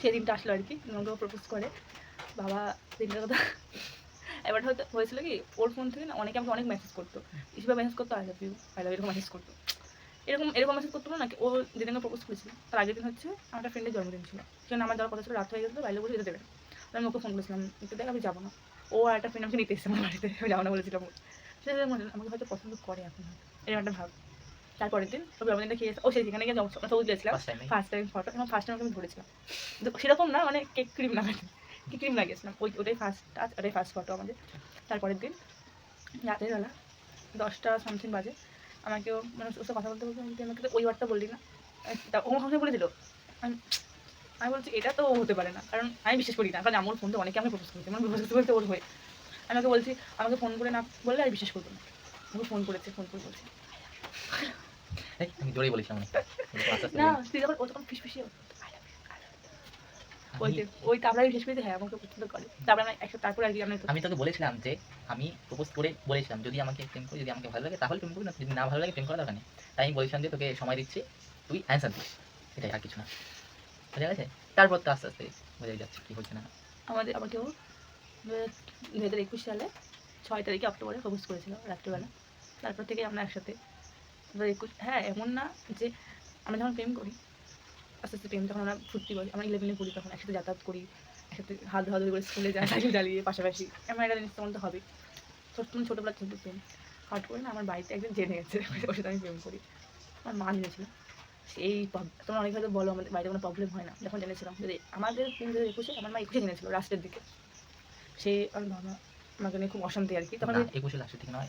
সেই দিনটা আসলো আর কি আমাকে প্রপোজ করে, বাবা দিনটার কথা। এবার হয়তো হয়েছিল কি, ওর ফোন থেকে না অনেকে আমাকে অনেক মেসেজ করতো। ইসবা মেসেজ করতো I love you I love এরকম মেসেজ করতো। এরকম এরকম মেসেজ করতো না নাকি ও যেদিনকে প্রপোজ করেছিল, তার আগের দিন হচ্ছে আমার একটা ফ্রেন্ডের জন্মদিন ছিল। সেখানে আমার যাওয়ার কথা ছিল, রাত হয়ে গেছিল, বাইরে বসে যেতে দেবে আমি ওকে ফোন করেছিলাম একটু দেখ, আমি যাব না। ও আর একটা ফ্রেন্ড আমাকে নিতে এসেছে আমার বাড়িতে, আমি যাব না বলেছিলাম। সে মনে আমাকে হয়তো পছন্দ করে এখন, এরকম একটা ভাব। তারপরের দিন ও জন্মদিনটা খেয়ে ও সেই সেখানে গিয়ে সবুজ গেছিলাম ফার্স্ট টাইমে ফটো এবং ফার্স্ট টাইম আমি ধরেছিলাম সেরকম না মানে কেক ক্রিম লাগাতে কেক ক্রিম লাগিয়েছিলাম ওই ওটাই ফার্স্ট ওটাই ফার্স্ট ফটো আমাদের। তারপরের দিন রাতের বেলা দশটা সামথিং বাজে। আমাকেও মানে ওর কথা বলতে বলতে আমাকে তো ওই ওয়ার্ডটা বললি না। তা ও আমাকে বলেছিল আমি আমি বলছি এটা তো হতে পারে না। কারণ আমি বিশ্বাস করি না। কারণ আমার ফোন তো অনেকে আমি প্রপোজ করেছি। আমার প্রপোজ করতে বলতে ওর হয়ে। আমি ওকে বলছি আমাকে ফোন করে না বললে আমি বিশ্বাস করব না। আমাকে ফোন করেছে ফোন করে বলছি। আমি জোরেই আস্তে আস্তে না তুই যখন ও ফিসিয়ে ওই আমি- যে ওই শেষ হ্যাঁ আমাকে পছন্দ করে। তারপরে আমি একসাথে তারপরে আর কি আমি তো- আমি তোকে বলেছিলাম যে আমি প্রপোজ করে বলেছিলাম যদি আমাকে প্রেম করি যদি আমাকে ভালো লাগে তাহলে প্রেম করবি না যদি না ভালো লাগে প্রেম করা দরকার নেই। তাই আমি বলেছিলাম যে তোকে সময় দিচ্ছি তুই অ্যান্সার দিস। এটাই আর কিছু না। বোঝা গেছে? তারপর তো আস্তে আস্তে বোঝা যাচ্ছে কি হচ্ছে না। আমাদের আমাকেও দু হাজার একুশ সালে ছয় তারিখে অক্টোবরে প্রপোজ করেছিল রাত্রিবেলা। তারপর থেকে আমরা একসাথে হ্যাঁ এমন না যে আমরা যখন প্রেম করি, আস্তে আস্তে প্রেম যখন আমরা ফুর্তি করি, আমরা ইলেভেনে পড়ি তখন একসাথে যাতায়াত করি, একসাথে হাত ধরা ধরে করে স্কুলে যাই সাইকেল চালিয়ে পাশাপাশি। এমন একটা জিনিস তখন তো হবে ছোট্ট ছোটোবেলা ছোটো প্রেম। হট করে না আমার বাড়িতে একদিন জেনে গেছে, ওর সাথে আমি প্রেম করি। আমার মা জেনেছিল। সেই তোমরা অনেক হয়তো বলো, আমাদের বাড়িতে কোনো প্রবলেম হয় না। যখন জেনেছিলাম, যদি আমাদের হাজার একুশে, আমার মা একুশে জেনেছিল লাস্টের দিকে। সে আমার বাবা আমাকে নিয়ে খুব অশান্তি আর কি। তখন একুশে লাস্টের থেকে নয়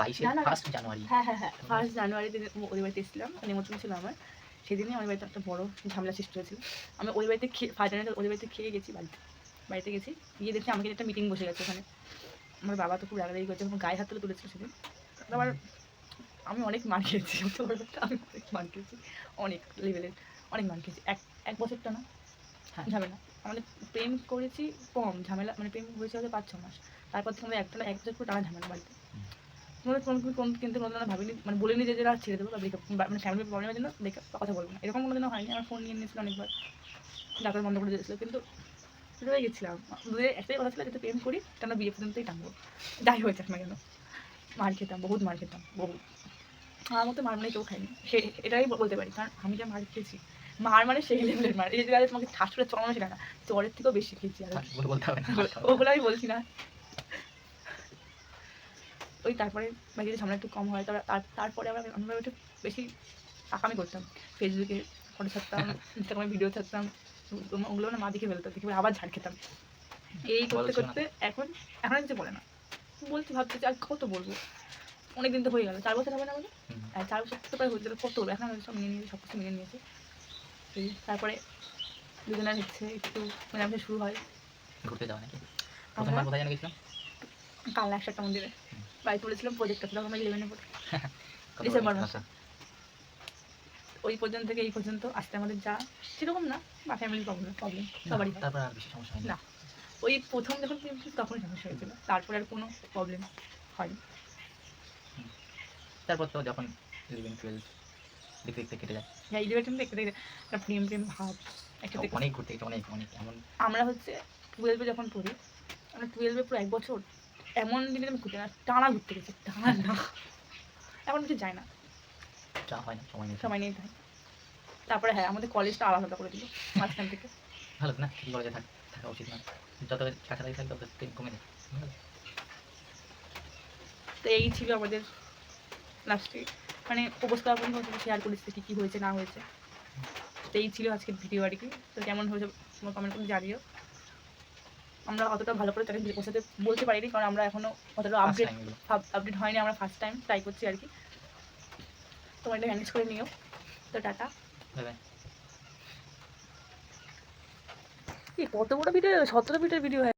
বাইশে। ফার্স্ট জানুয়ারি হ্যাঁ হ্যাঁ হ্যাঁ। ফার্স্ট জানুয়ারিতে ওদের বাড়িতে এসেছিলাম নিমন্ত্রণ ছিল আমার। সেদিনই আমার বাড়িতে একটা বড় ঝামেলা সৃষ্টি হয়েছিল। আমি ওই বাড়িতে খেয়ে ফার্স্ট জানুয়ারি ওদের বাড়িতে খেয়ে গেছি বাড়িতে বাড়িতে গেছি। গিয়ে দেখছি আমাকে একটা মিটিং বসে গেছে ওখানে। আমার বাবা তো খুব রাগারাগি করছে আমার গায়ে হাত তুলে তুলেছিল সেদিন। আবার আমি অনেক মার খেয়েছি আমি অনেক মার খেয়েছি। অনেক লেভেলের অনেক মার খেয়েছি। এক এক বছরটা না? হ্যাঁ। ঝামেলা। আমাদের প্রেম করেছি কম, ঝামেলা মানে প্রেম হয়েছে হয়তো পাঁচ, ছ মাস। তারপর থেকে আমরা একটা এক বছর টানা ঝামেলা বাড়িতে। মানে কোন কোন কিন্তু কোনো দিনও ভাবিনি মানে বলিনি যে যেটা ছেড়ে দেবো বা ব্রেকআপ মানে ফ্যামিলি প্রবলেমের জন্য ব্রেকআপ কথা বলব না। এরকম কোনো দিনও হয়নি, আমার ফোন নিয়ে নিয়েছিল অনেকবার। ডাক্তার বন্ধ করে দিয়েছিল, কিন্তু রয়ে গেছিলাম। দুধে একটাই কথা ছিল যাতে প্রেম করি কেন বিয়ে পর্যন্তই টানবো। যাই হয়েছে না কেন। মার খেতাম, বহুত মার খেতাম, বহুত। আমার মতো মার মানে কেউ খায়নি। সে, এটাই বলতে পারি, কারণ আমি যা মার খেয়েছি মার মানে সেই লেভেলের মার। এই যে তোমাকে ঠাস করে চড়ানো ছিল না চরের থেকেও বেশি খেয়েছি আর বলতে হবে ওগুলো আমি বলছি না। ওই তারপরে মানে যদি সামনে একটু কম হয় তারপরে তার- আমরা একটু বেশি আকামি করতাম। ফেসবুকে ফটো ছাড়তাম ইনস্টাগ্রামে ভিডিও ছাড়তাম ওগুলো- ওগুলো না মা দেখে ফেলতো দেখে আবার ঝাড় খেতাম। এই করতে করতে এখন এখন কিছু বলে না। বলছি ভাবছি যে আর কত বলব? অনেকদিন তো হয়ে গেল চার বছর হবে না আমাদের চার বছর তো প্রায় হয়ে গেল কত এখন আমি সব মিলিয়ে নিয়েছি সব কিছু মিলিয়ে নিয়েছি। এই তারপরে দুজনের হচ্ছে একটু মেলামেশা শুরু হয়। ঘুরতে যাওয়া নাকি? প্রথমবার কোথায় জানা গেছিলাম? কালনা একসাথে মন্দিরে। বাড়ি তুলেছিলাম প্রজেক্ট আছে তখন আমরা ইলেভেনে পড়ি ডিসেম্বর মাসে। ওই পর্যন্ত থেকে এই পর্যন্ত আসতে আমাদের যা সেরকম না বা ফ্যামিলি প্রবলেম প্রবলেম সবারই তারপর আর বেশি সমস্যা হয়নি। না। ওই প্রথম যখন ছিল তখন সমস্যা হয়েছিল। তারপরে আর কোনো প্রবলেম হয়নি। তারপর তো যখন ইলেভেন টুয়েলভ দেখতে দেখতে কেটে যায়। হ্যাঁ ইলেভেন দেখতে দেখতে একটা প্রেম প্রেম ভাব একটা অনেক ঘুরতে অনেক অনেক এমন। আমরা হচ্ছে টুয়েলভে যখন পড়ি আমরা টুয়েলভে পুরো এক বছর এমন দিনে আমি ঘুরতে না টানা ঘুরতে গেছি টানা না এখন কিছু যায় না। যা হয় না সময় নেই। সময় নিয়ে যায় তারপরে হ্যাঁ আমাদের কলেজটা আলাদা করে দিল মাঝখান থেকে। ভালো না কি কলেজে থাক থাকা উচিত না। যত কাছাকাছি থাকবে তত কমে যায় তো এই ছিল আমাদের লাস্টে মানে করার পর্যন্ত শেয়ার করেছি কী কী হয়েছে না হয়েছে। তো এই ছিল আজকের ভিডিও আর কি। তো কেমন হয়েছে তোমার কমেন্ট করে জানিও। আমরা অতটা ভালো করে তাকে পৌঁছাতে বলতে পারিনি কারণ আমরা এখনও অতটা আপডেট আপডেট হয়নি আমরা ফার্স্ট টাইম ট্রাই করছি আর কি। তোমার এটা ম্যানেজ করে নিও। তো টাটা. কত বড় ভিডিও সতেরো মিনিটের ভিডিও